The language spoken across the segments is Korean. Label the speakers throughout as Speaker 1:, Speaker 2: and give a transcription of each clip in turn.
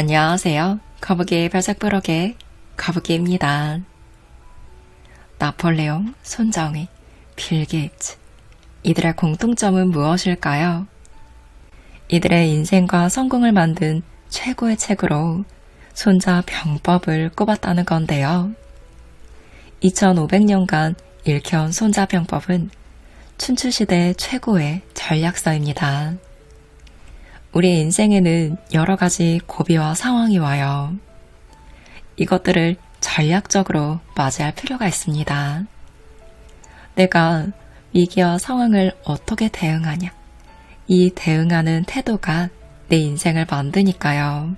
Speaker 1: 안녕하세요. 거북이의 별색부록의 거북이입니다. 나폴레옹, 손정희, 빌 게이츠. 이들의 공통점은 무엇일까요? 이들의 인생과 성공을 만든 최고의 책으로 손자 병법을 꼽았다는 건데요. 2500년간 읽혀온 손자 병법은 춘추시대 최고의 전략서입니다. 우리 인생에는 여러 가지 고비와 상황이 와요. 이것들을 전략적으로 맞이할 필요가 있습니다. 내가 위기와 상황을 어떻게 대응하냐. 이 대응하는 태도가 내 인생을 만드니까요.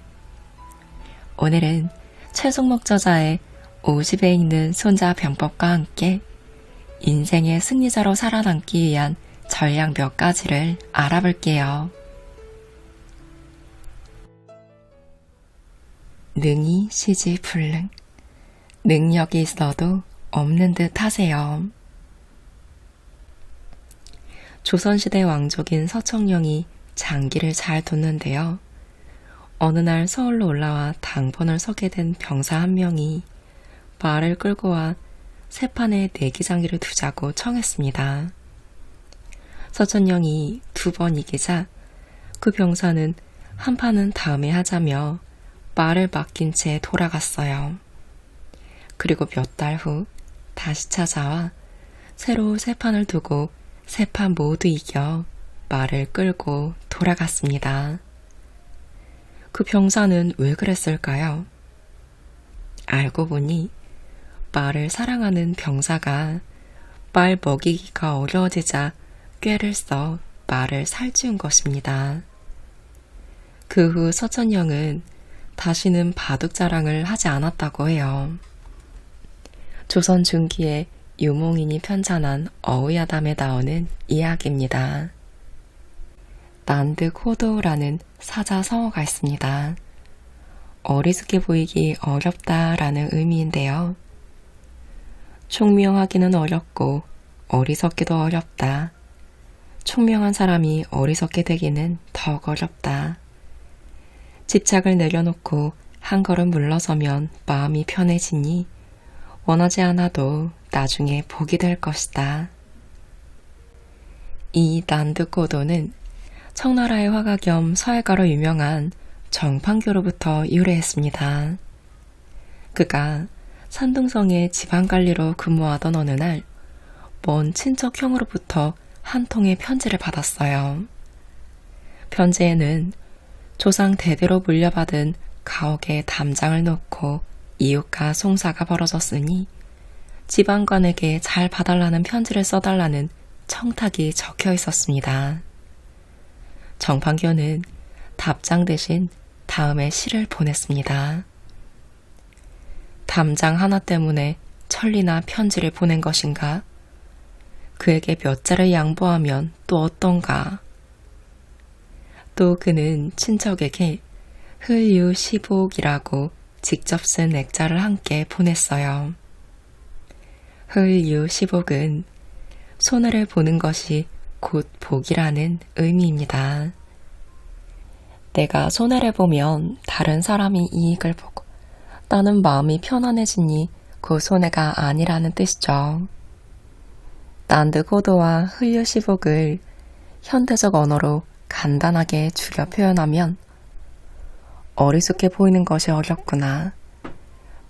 Speaker 1: 오늘은 최송목 저자의 50에 있는 손자 병법과 함께 인생의 승리자로 살아남기 위한 전략 몇 가지를 알아볼게요. 능이 시지 불능. 능력이 있어도 없는 듯 하세요. 조선시대 왕족인 서청령이 장기를 잘 뒀는데요. 어느 날 서울로 올라와 당번을 서게 된 병사 한 명이 말을 끌고 와 세판에 내기장기를 두자고 청했습니다. 서천령이 두 번 이기자 그 병사는 한 판은 다음에 하자며 말을 맡긴 채 돌아갔어요. 그리고 몇 달 후 다시 찾아와 새로 세 판을 두고 세 판 모두 이겨 말을 끌고 돌아갔습니다. 그 병사는 왜 그랬을까요? 알고 보니 말을 사랑하는 병사가 말 먹이기가 어려워지자 꾀를 써 말을 살찌운 것입니다. 그 후 서천영은 다시는 바둑 자랑을 하지 않았다고 해요. 조선 중기에 유몽인이 편찬한 어우야담에 나오는 이야기입니다. 난드코도라는 사자 성어가 있습니다. 어리숙해 보이기 어렵다라는 의미인데요. 총명하기는 어렵고 어리석기도 어렵다. 총명한 사람이 어리석게 되기는 더욱 어렵다. 집착을 내려놓고 한 걸음 물러서면 마음이 편해지니 원하지 않아도 나중에 복이 될 것이다. 이 난드코도는 청나라의 화가 겸 서예가로 유명한 정판교로부터 유래했습니다. 그가 산둥성의 지방관리로 근무하던 어느 날, 먼 친척 형으로부터 한 통의 편지를 받았어요. 편지에는 조상 대대로 물려받은 가옥에 담장을 놓고 이웃과 송사가 벌어졌으니 지방관에게 잘 봐달라는 편지를 써달라는 청탁이 적혀 있었습니다. 정판교는 답장 대신 다음에 시를 보냈습니다. 담장 하나 때문에 천리나 편지를 보낸 것인가? 그에게 몇 자를 양보하면 또 어떤가? 또 그는 친척에게 흘유 시복이라고 직접 쓴 액자를 함께 보냈어요. 흘유 시복은 손해를 보는 것이 곧 복이라는 의미입니다. 내가 손해를 보면 다른 사람이 이익을 보고 나는 마음이 편안해지니 그 손해가 아니라는 뜻이죠. 난드고도와 흘유시복을 현대적 언어로 간단하게 줄여 표현하면 어리숙해 보이는 것이 어렵구나.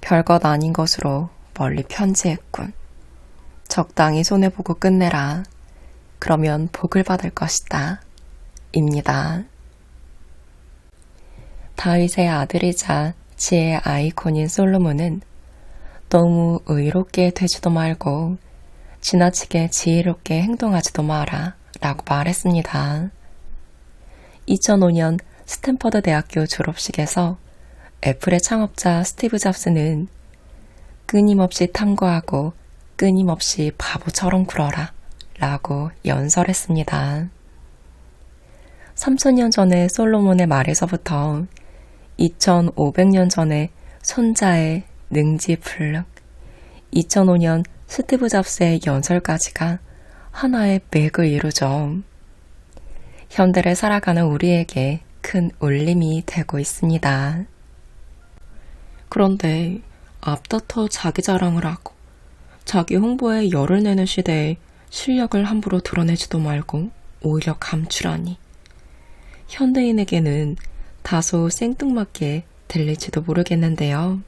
Speaker 1: 별것 아닌 것으로 멀리 편지했군. 적당히 손해보고 끝내라. 그러면 복을 받을 것이다. 입니다. 다윗의 아들이자 지혜의 아이콘인 솔로몬은 너무 의롭게 되지도 말고 지나치게 지혜롭게 행동하지도 마라 라고 말했습니다. 2005년 스탠퍼드 대학교 졸업식에서 애플의 창업자 스티브 잡스는 끊임없이 탐구하고 끊임없이 바보처럼 굴어라 라고 연설했습니다. 3천년 전의 솔로몬의 말에서부터 2500년 전에 손자의 능지불능, 2005년 스티브 잡스의 연설까지가 하나의 맥을 이루죠. 현대를 살아가는 우리에게 큰 울림이 되고 있습니다. 그런데 앞다퉈 자기 자랑을 하고 자기 홍보에 열을 내는 시대에 실력을 함부로 드러내지도 말고 오히려 감추라니. 현대인에게는 다소 생뚱맞게 들릴지도 모르겠는데요.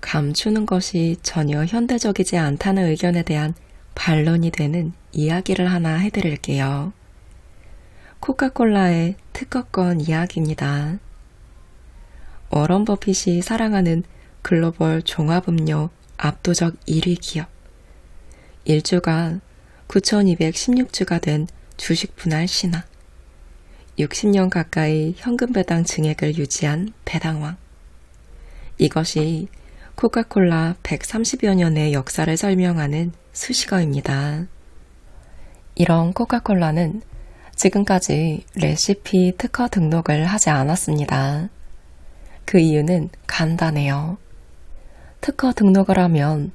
Speaker 1: 감추는 것이 전혀 현대적이지 않다는 의견에 대한 반론이 되는 이야기를 하나 해드릴게요. 코카콜라의 특허권 이야기입니다. 워런 버핏이 사랑하는 글로벌 종합음료 압도적 1위 기업. 1주가 9,216주가 된 주식 분할 신화. 60년 가까이 현금 배당 증액을 유지한 배당왕. 이것이 코카콜라 130여 년의 역사를 설명하는 수식어입니다. 이런 코카콜라는 지금까지 레시피 특허 등록을 하지 않았습니다. 그 이유는 간단해요. 특허 등록을 하면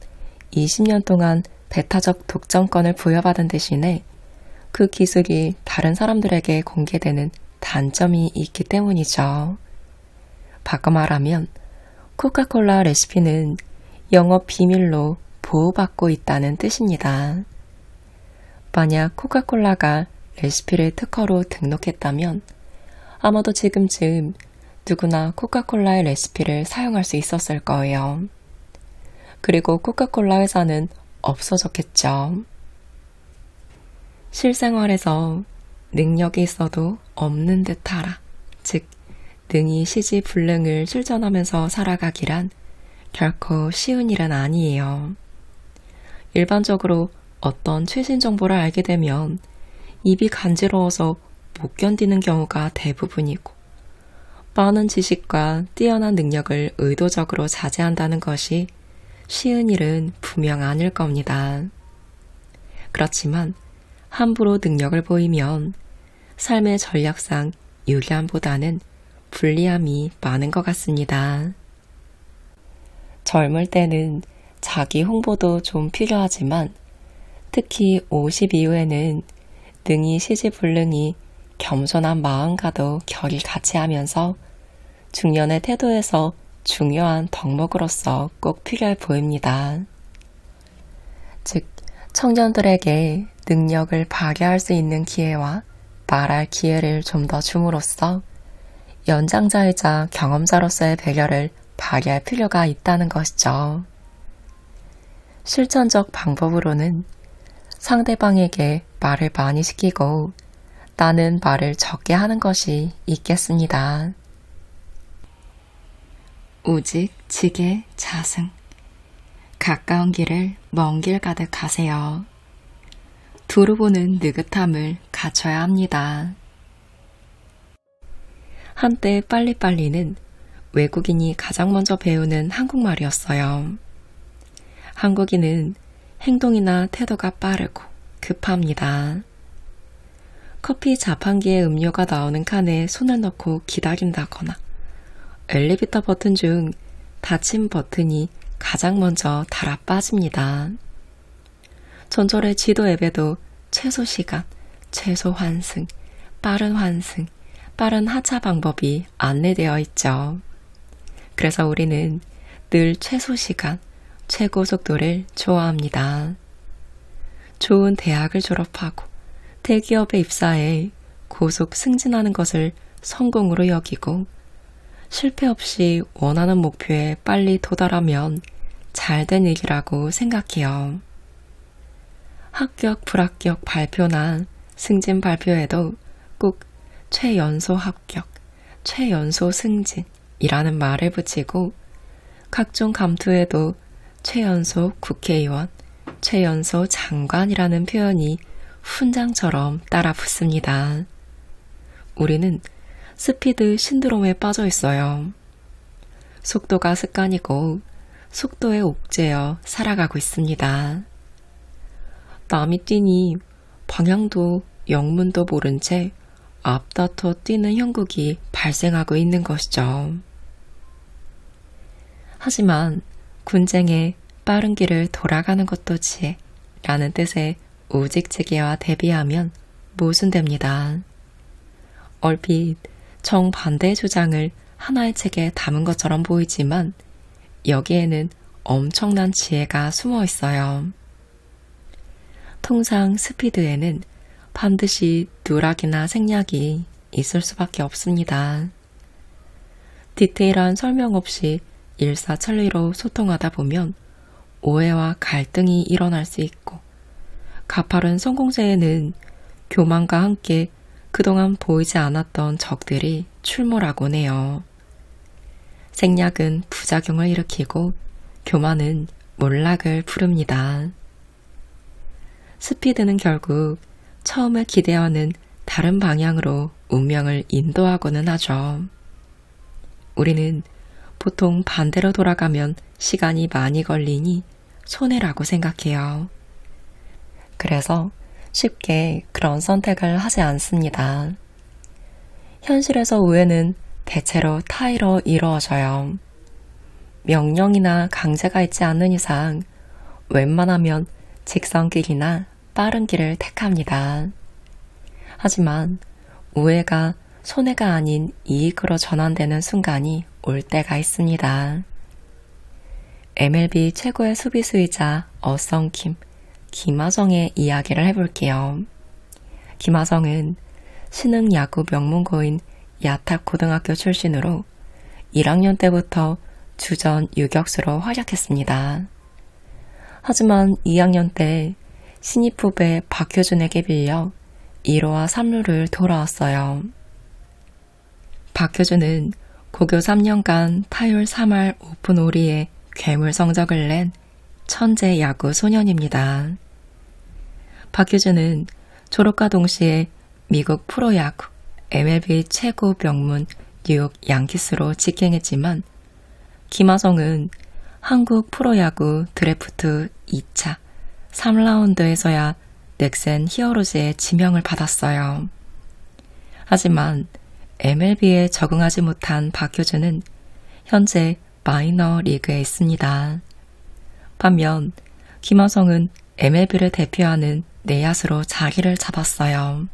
Speaker 1: 20년 동안 배타적 독점권을 부여받은 대신에 그 기술이 다른 사람들에게 공개되는 단점이 있기 때문이죠. 바꿔 말하면 코카콜라 레시피는 영업 비밀로 보호받고 있다는 뜻입니다. 만약 코카콜라가 레시피를 특허로 등록했다면 아마도 지금쯤 누구나 코카콜라의 레시피를 사용할 수 있었을 거예요. 그리고 코카콜라 회사는 없어졌겠죠. 실생활에서 능력이 있어도 없는 듯 하라. 즉, 능이 시지 불능을 실천하면서 살아가기란 결코 쉬운 일은 아니에요. 일반적으로 어떤 최신 정보를 알게 되면 입이 간지러워서 못 견디는 경우가 대부분이고, 많은 지식과 뛰어난 능력을 의도적으로 자제한다는 것이 쉬운 일은 분명 아닐 겁니다. 그렇지만 함부로 능력을 보이면 삶의 전략상 유리함보다는 불리함이 많은 것 같습니다. 젊을 때는 자기 홍보도 좀 필요하지만 특히 50 이후에는 능이 시지 불능이 겸손한 마음과도 결이 같이 하면서 중년의 태도에서 중요한 덕목으로서 꼭 필요해 보입니다. 즉, 청년들에게 능력을 발휘할 수 있는 기회와 말할 기회를 좀 더 줌으로써 연장자이자 경험자로서의 배려를 발휘할 필요가 있다는 것이죠. 실천적 방법으로는 상대방에게 말을 많이 시키고 나는 말을 적게 하는 것이 있겠습니다. 오직 지게 자승. 가까운 길을 먼 길 가득 가세요. 두루 보는 느긋함을 갖춰야 합니다. 한때 빨리빨리는 외국인이 가장 먼저 배우는 한국말이었어요. 한국인은 행동이나 태도가 빠르고 급합니다. 커피 자판기에 음료가 나오는 칸에 손을 넣고 기다린다거나 엘리베이터 버튼 중 닫힌 버튼이 가장 먼저 달아 빠집니다. 전설의 지도 앱에도 최소 시간, 최소 환승, 빠른 환승, 빠른 하차 방법이 안내되어 있죠. 그래서 우리는 늘 최소 시간, 최고 속도를 좋아합니다. 좋은 대학을 졸업하고 대기업에 입사해 고속 승진하는 것을 성공으로 여기고 실패 없이 원하는 목표에 빨리 도달하면 잘된 일이라고 생각해요. 합격, 불합격 발표나 승진 발표에도 꼭 최연소 합격, 최연소 승진이라는 말을 붙이고 각종 감투에도 최연소 국회의원, 최연소 장관이라는 표현이 훈장처럼 따라 붙습니다. 우리는 스피드 신드롬에 빠져 있어요. 속도가 습관이고 속도에 옥죄어 살아가고 있습니다. 남이 뛰니 방향도 영문도 모른 채 앞다퉈 뛰는 형국이 발생하고 있는 것이죠. 하지만 군쟁에 빠른 길을 돌아가는 것도 지혜 라는 뜻의 우직지기와 대비하면 모순됩니다. 얼핏 정반대의 주장을 하나의 책에 담은 것처럼 보이지만 여기에는 엄청난 지혜가 숨어 있어요. 통상 스피드에는 반드시 누락이나 생략이 있을 수밖에 없습니다. 디테일한 설명 없이 일사천리로 소통하다 보면 오해와 갈등이 일어날 수 있고 가파른 성공세에는 교만과 함께 그동안 보이지 않았던 적들이 출몰하곤 해요. 생략은 부작용을 일으키고 교만은 몰락을 부릅니다. 스피드는 결국 처음에 기대와는 다른 방향으로 운명을 인도하고는 하죠. 우리는 보통 반대로 돌아가면 시간이 많이 걸리니 손해라고 생각해요. 그래서 쉽게 그런 선택을 하지 않습니다. 현실에서 우애는 대체로 타이로 이루어져요. 명령이나 강제가 있지 않는 이상 웬만하면 직선길이나 빠른 길을 택합니다. 하지만 우애가 손해가 아닌 이익으로 전환되는 순간이 올 때가 있습니다. MLB 최고의 수비수이자 어성킴, 김하성의 이야기를 해볼게요. 김하성은 신흥 야구 명문고인 야탑고등학교 출신으로 1학년 때부터 주전 유격수로 활약했습니다. 하지만 2학년 때 신입 후배 박효준에게 빌려 1호와 3루를 돌아왔어요. 박효준은 고교 3년간 타율 3할 오픈 오리에 괴물 성적을 낸 천재 야구 소년입니다. 박효준은 졸업과 동시에 미국 프로야구 MLB 최고 명문 뉴욕 양키스로 직행했지만 김하성은 한국 프로야구 드래프트 2차 3라운드에서야 넥센 히어로즈의 지명을 받았어요. 하지만 MLB에 적응하지 못한 박효준은 현재 마이너 리그에 있습니다. 반면 김하성은 MLB를 대표하는 내야수로 자리를 잡았어요.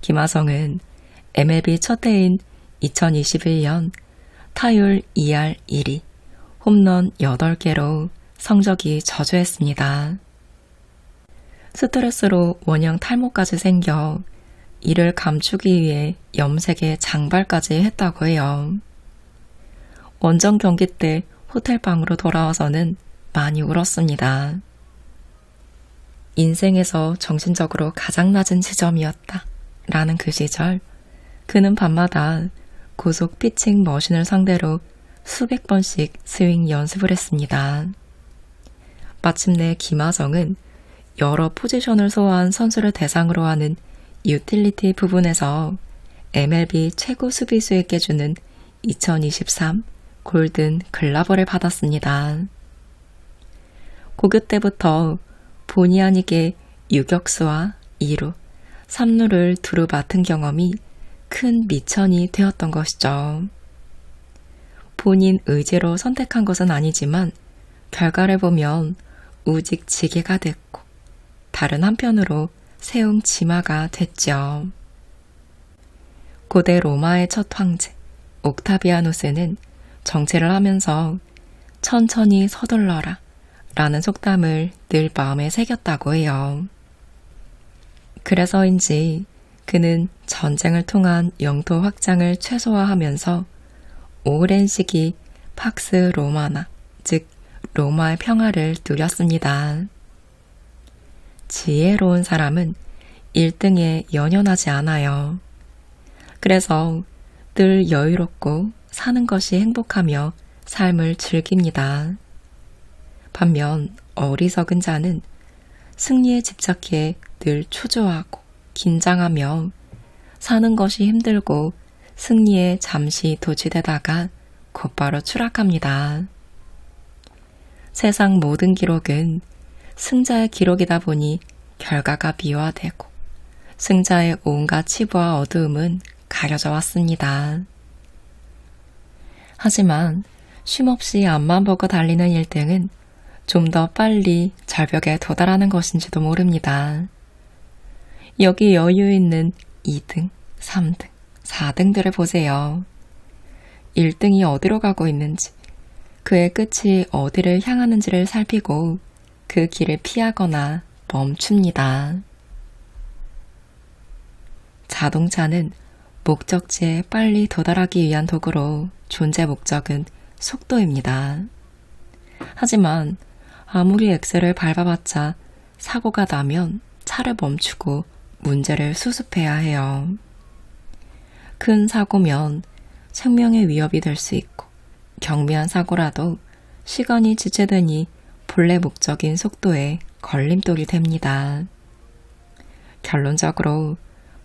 Speaker 1: 김하성은 MLB 첫 해인 2021년 타율 2할 1위, 홈런 8개로 성적이 저조했습니다. 스트레스로 원형 탈모까지 생겨 이를 감추기 위해 염색에 장발까지 했다고 해요. 원정 경기 때 호텔방으로 돌아와서는 많이 울었습니다. 인생에서 정신적으로 가장 낮은 지점이었다. 라는 그 시절, 그는 밤마다 고속 피칭 머신을 상대로 수백 번씩 스윙 연습을 했습니다. 마침내 김하성은 여러 포지션을 소화한 선수를 대상으로 하는 유틸리티 부분에서 MLB 최고 수비수에게 주는 2023 골든 글라버를 받았습니다. 고교 때부터 본의 아니게 유격수와 2루, 3루를 두루 맡은 경험이 큰 미천이 되었던 것이죠. 본인 의지로 선택한 것은 아니지만 결과를 보면 우직 지게가 됐고 다른 한편으로 세움 지마가 됐죠. 고대 로마의 첫 황제 옥타비아누스는 정체를 하면서 천천히 서둘러라 라는 속담을 늘 마음에 새겼다고 해요. 그래서인지 그는 전쟁을 통한 영토 확장을 최소화하면서 오랜 시기 팍스 로마나, 즉 로마의 평화를 누렸습니다. 지혜로운 사람은 1등에 연연하지 않아요. 그래서 늘 여유롭고 사는 것이 행복하며 삶을 즐깁니다. 반면 어리석은 자는 승리에 집착해 늘 초조하고 긴장하며 사는 것이 힘들고 승리에 잠시 도취되다가 곧바로 추락합니다. 세상 모든 기록은 승자의 기록이다 보니 결과가 미화되고 승자의 온갖 치부와 어두움은 가려져 왔습니다. 하지만 쉼없이 앞만 보고 달리는 1등은 좀 더 빨리 절벽에 도달하는 것인지도 모릅니다. 여기 여유 있는 2등, 3등, 4등들을 보세요. 1등이 어디로 가고 있는지, 그의 끝이 어디를 향하는지를 살피고 그 길을 피하거나 멈춥니다. 자동차는 목적지에 빨리 도달하기 위한 도구로 존재 목적은 속도입니다. 하지만 아무리 엑셀을 밟아봤자 사고가 나면 차를 멈추고 문제를 수습해야 해요. 큰 사고면 생명의 위협이 될 수 있고 경미한 사고라도 시간이 지체되니 본래 목적인 속도에 걸림돌이 됩니다. 결론적으로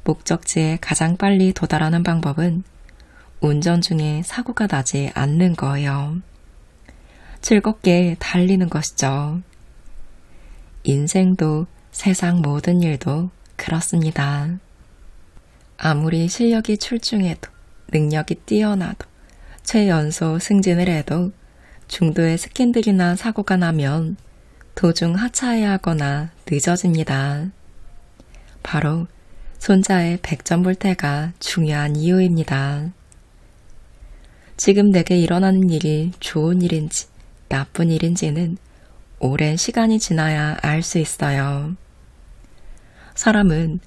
Speaker 1: 목적지에 가장 빨리 도달하는 방법은 운전 중에 사고가 나지 않는 거예요. 즐겁게 달리는 것이죠. 인생도 세상 모든 일도 그렇습니다. 아무리 실력이 출중해도 능력이 뛰어나도 최연소 승진을 해도 중도의 스캔들이나 사고가 나면 도중 하차해야 하거나 늦어집니다. 바로 손자의 백전불태가 중요한 이유입니다. 지금 내게 일어나는 일이 좋은 일인지 나쁜 일인지는 오랜 시간이 지나야 알 수 있어요. 사람은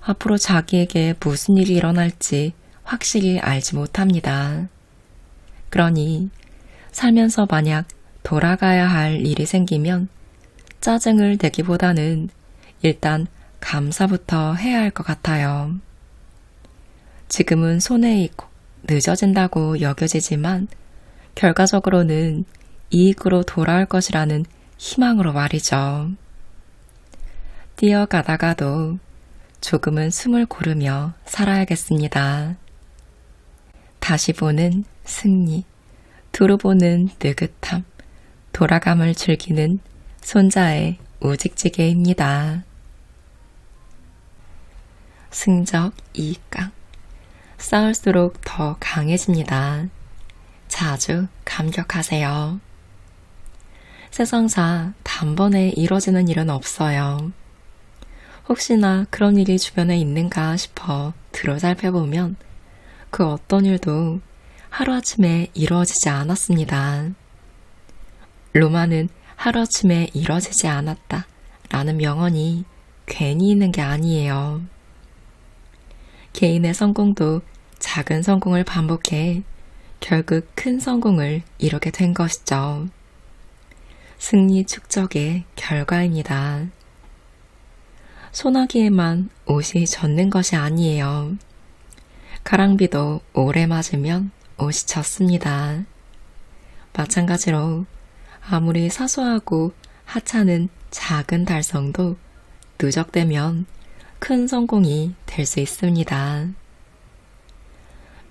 Speaker 1: 앞으로 자기에게 무슨 일이 일어날지 확실히 알지 못합니다. 그러니 살면서 만약 돌아가야 할 일이 생기면 짜증을 내기보다는 일단 감사부터 해야 할 것 같아요. 지금은 손해이고 늦어진다고 여겨지지만 결과적으로는 이익으로 돌아올 것이라는 희망으로 말이죠. 뛰어가다가도 조금은 숨을 고르며 살아야겠습니다. 다시 보는 승리, 두루 보는 느긋함, 돌아감을 즐기는 손자의 우직지게입니다. 승적 이강 싸울수록 더 강해집니다. 자주 감격하세요. 세상사 단번에 이뤄지는 일은 없어요. 혹시나 그런 일이 주변에 있는가 싶어 들어 살펴보면 그 어떤 일도 하루아침에 이루어지지 않았습니다. 로마는 하루아침에 이루어지지 않았다 라는 명언이 괜히 있는 게 아니에요. 개인의 성공도 작은 성공을 반복해 결국 큰 성공을 이루게 된 것이죠. 승리 축적의 결과입니다. 소나기에만 옷이 젖는 것이 아니에요. 가랑비도 오래 맞으면 옷이 젖습니다. 마찬가지로 아무리 사소하고 하찮은 작은 달성도 누적되면 큰 성공이 될 수 있습니다.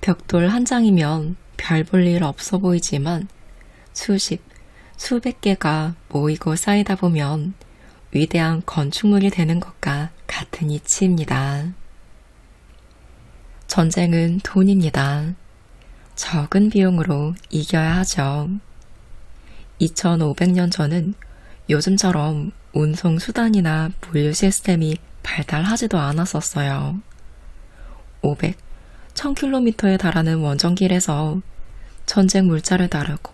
Speaker 1: 벽돌 한 장이면 별 볼 일 없어 보이지만 수십, 수백 개가 모이고 쌓이다 보면 위대한 건축물이 되는 것과 같은 이치입니다. 전쟁은 돈입니다. 적은 비용으로 이겨야 하죠. 2500년 전은 요즘처럼 운송 수단이나 물류 시스템이 발달하지도 않았었어요. 500, 1000km에 달하는 원정길에서 전쟁 물자를 다루고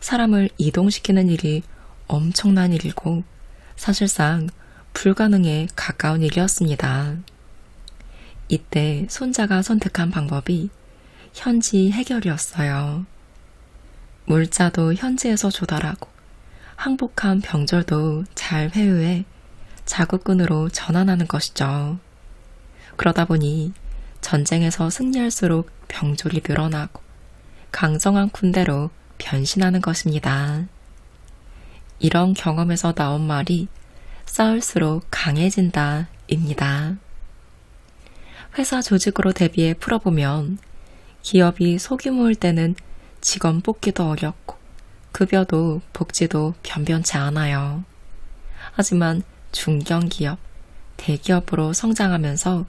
Speaker 1: 사람을 이동시키는 일이 엄청난 일이고 사실상 불가능에 가까운 일이었습니다. 이때 손자가 선택한 방법이 현지 해결이었어요. 물자도 현지에서 조달하고 항복한 병절도 잘 회유해 자국군으로 전환하는 것이죠. 그러다 보니 전쟁에서 승리할수록 병졸이 늘어나고 강성한 군대로 변신하는 것입니다. 이런 경험에서 나온 말이 싸울수록 강해진다 입니다. 회사 조직으로 대비해 풀어보면 기업이 소규모일 때는 직원 뽑기도 어렵고 급여도 복지도 변변치 않아요. 하지만 중견기업, 대기업으로 성장하면서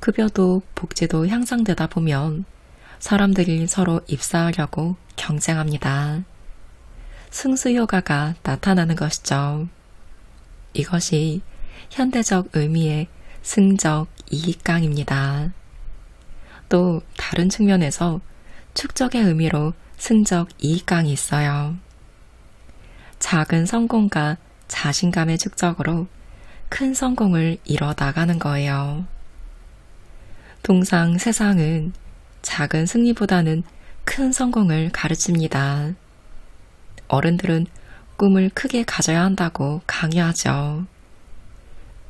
Speaker 1: 급여도 복지도 향상되다 보면 사람들이 서로 입사하려고 경쟁합니다. 승수 효과가 나타나는 것이죠. 이것이 현대적 의미의 승적 이익강입니다. 또 다른 측면에서 축적의 의미로 승적 이익강이 있어요. 작은 성공과 자신감의 축적으로 큰 성공을 이뤄 나가는 거예요. 동상 세상은 작은 승리보다는 큰 성공을 가르칩니다. 어른들은 꿈을 크게 가져야 한다고 강요하죠.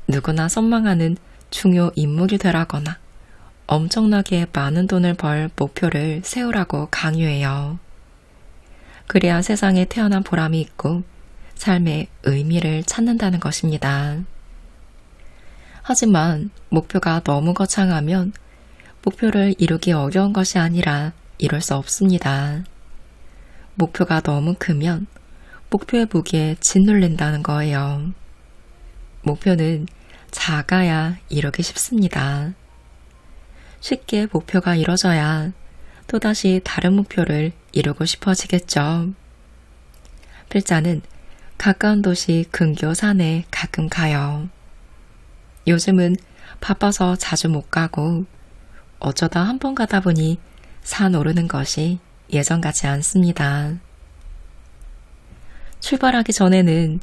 Speaker 1: 누구나 선망하는 중요 인물이 되라거나 엄청나게 많은 돈을 벌 목표를 세우라고 강요해요. 그래야 세상에 태어난 보람이 있고 삶의 의미를 찾는다는 것입니다. 하지만 목표가 너무 거창하면 목표를 이루기 어려운 것이 아니라 이룰 수 없습니다. 목표가 너무 크면 목표의 무게에 짓눌린다는 거예요. 목표는 작아야 이루기 쉽습니다. 쉽게 목표가 이뤄져야 또다시 다른 목표를 이루고 싶어지겠죠. 필자는 가까운 도시 근교 산에 가끔 가요. 요즘은 바빠서 자주 못 가고 어쩌다 한 번 가다 보니 산 오르는 것이 예전 같지 않습니다. 출발하기 전에는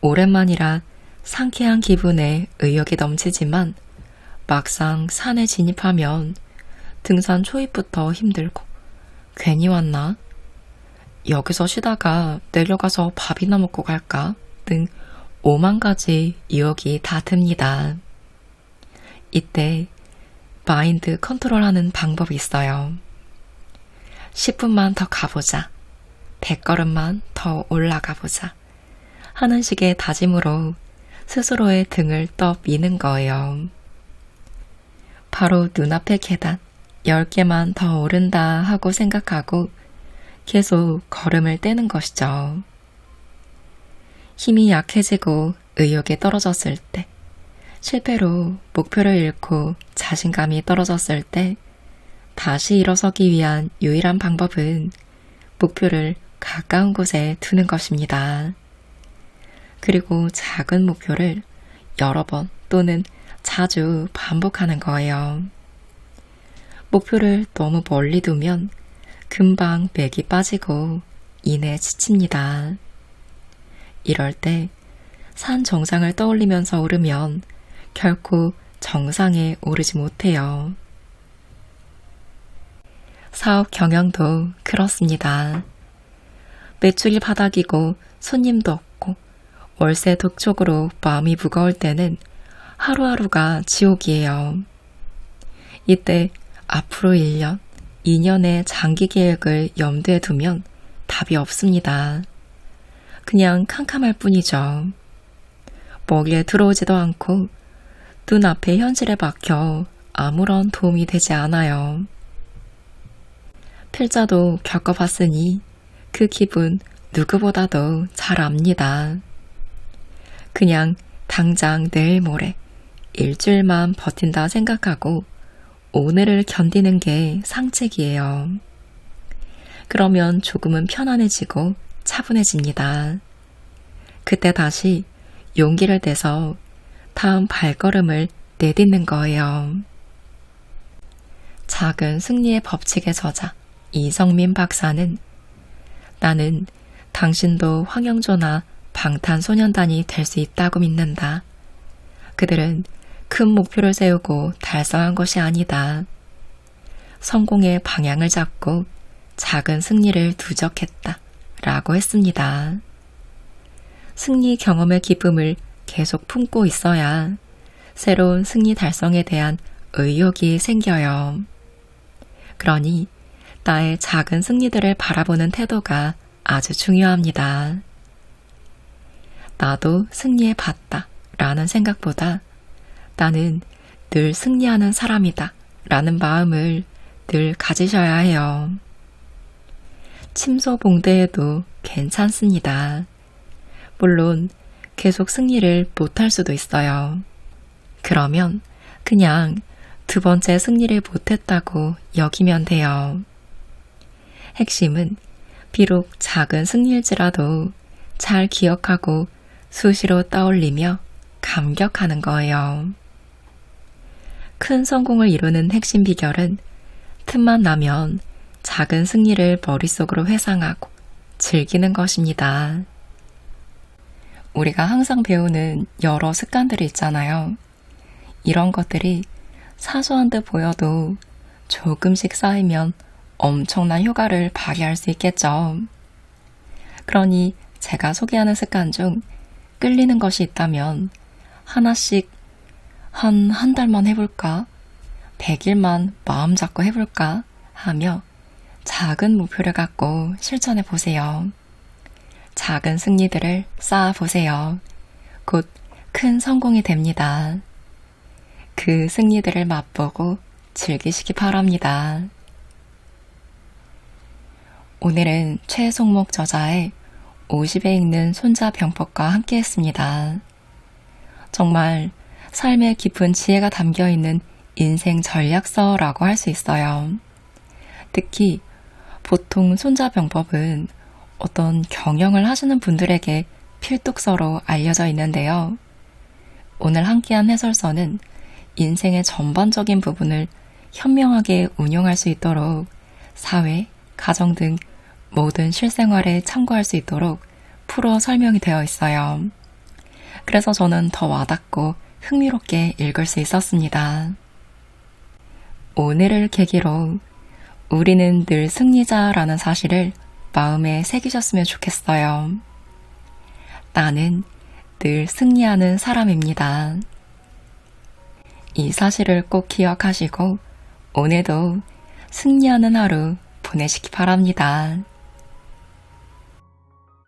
Speaker 1: 오랜만이라 상쾌한 기분에 의욕이 넘치지만 막상 산에 진입하면 등산 초입부터 힘들고 괜히 왔나? 여기서 쉬다가 내려가서 밥이나 먹고 갈까? 등 오만 가지 유혹이 다 듭니다. 이때 마인드 컨트롤하는 방법이 있어요. 10분만 더 가보자. 100걸음만 더 올라가 보자. 하는 식의 다짐으로 스스로의 등을 떠 미는 거예요. 바로 눈앞의 계단 10개만 더 오른다 하고 생각하고 계속 걸음을 떼는 것이죠. 힘이 약해지고 의욕이 떨어졌을 때, 실패로 목표를 잃고 자신감이 떨어졌을 때, 다시 일어서기 위한 유일한 방법은 목표를 가까운 곳에 두는 것입니다. 그리고 작은 목표를 여러 번 또는 자주 반복하는 거예요. 목표를 너무 멀리 두면 금방 맥이 빠지고 이내 지칩니다. 이럴 때 산 정상을 떠올리면서 오르면 결코 정상에 오르지 못해요. 사업 경영도 그렇습니다. 매출이 바닥이고 손님도 없고 월세 독촉으로 마음이 무거울 때는 하루하루가 지옥이에요. 이때 앞으로 1년, 2년의 장기 계획을 염두에 두면 답이 없습니다. 그냥 캄캄할 뿐이죠. 머리에 들어오지도 않고 눈앞에 현실에 박혀 아무런 도움이 되지 않아요. 필자도 겪어봤으니 그 기분 누구보다도 잘 압니다. 그냥 당장 내일 모레 일주일만 버틴다 생각하고 오늘을 견디는 게 상책이에요. 그러면 조금은 편안해지고 차분해집니다. 그때 다시 용기를 내서 다음 발걸음을 내딛는 거예요. 작은 승리의 법칙의 저자 이성민 박사는 나는 당신도 황영조나 방탄소년단이 될 수 있다고 믿는다. 그들은 큰 목표를 세우고 달성한 것이 아니다. 성공의 방향을 잡고 작은 승리를 누적했다. 라고 했습니다. 승리 경험의 기쁨을 계속 품고 있어야 새로운 승리 달성에 대한 의욕이 생겨요. 그러니 나의 작은 승리들을 바라보는 태도가 아주 중요합니다. 나도 승리해 봤다 라는 생각보다 나는 늘 승리하는 사람이다 라는 마음을 늘 가지셔야 해요. 침소 봉대에도 괜찮습니다. 물론 계속 승리를 못할 수도 있어요. 그러면 그냥 두 번째 승리를 못했다고 여기면 돼요. 핵심은 비록 작은 승리일지라도 잘 기억하고 수시로 떠올리며 감격하는 거예요. 큰 성공을 이루는 핵심 비결은 틈만 나면 작은 승리를 머릿속으로 회상하고 즐기는 것입니다. 우리가 항상 배우는 여러 습관들이 있잖아요. 이런 것들이 사소한 듯 보여도 조금씩 쌓이면 엄청난 효과를 발휘할 수 있겠죠. 그러니 제가 소개하는 습관 중 끌리는 것이 있다면 하나씩 한 한 달만 해볼까? 100일만 마음 잡고 해볼까? 하며 작은 목표를 갖고 실천해 보세요. 작은 승리들을 쌓아 보세요. 곧 큰 성공이 됩니다. 그 승리들을 맛보고 즐기시기 바랍니다. 오늘은 최송목 저자의 50에 읽는 손자 병법과 함께 했습니다. 정말 삶의 깊은 지혜가 담겨 있는 인생 전략서라고 할 수 있어요. 특히 보통 손자병법은 어떤 경영을 하시는 분들에게 필독서로 알려져 있는데요. 오늘 함께한 해설서는 인생의 전반적인 부분을 현명하게 운용할 수 있도록 사회, 가정 등 모든 실생활에 참고할 수 있도록 풀어 설명이 되어 있어요. 그래서 저는 더 와닿고 흥미롭게 읽을 수 있었습니다. 오늘을 계기로 우리는 늘 승리자라는 사실을 마음에 새기셨으면 좋겠어요. 나는 늘 승리하는 사람입니다. 이 사실을 꼭 기억하시고 오늘도 승리하는 하루 보내시기 바랍니다.